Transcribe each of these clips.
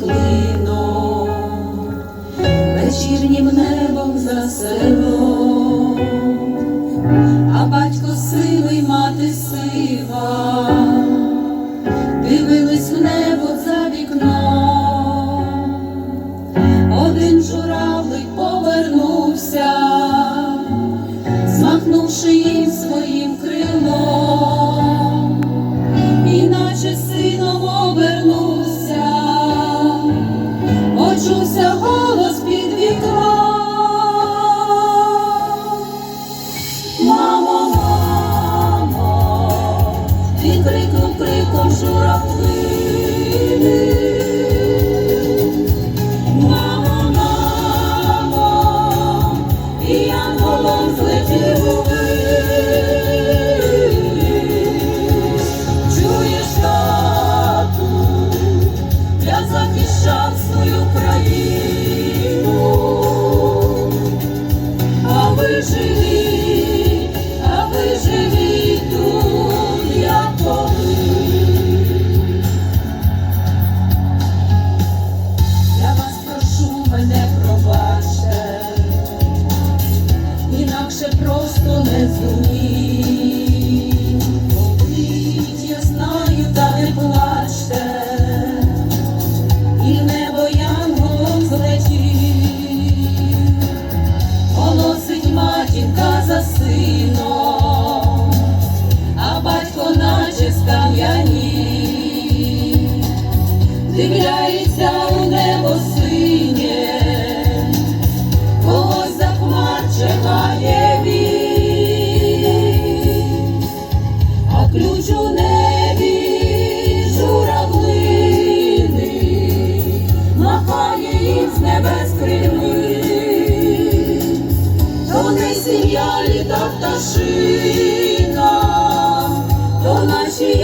клином, вечірнім небом за село, а батько сивий, мати сива, дивились в небо за вікно, один журавлик повернувся, змахнувши їм своїм крилом, іначе сивий почувся голос свою країну. А ви живі, а ви живі тут, як колись. Я вас прошу, мене пробачте, інакше просто не зумів. Матінка за сином, а батько наче скам'яні, дивляється у небо сім'я літа пташина, то наші.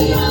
Yeah.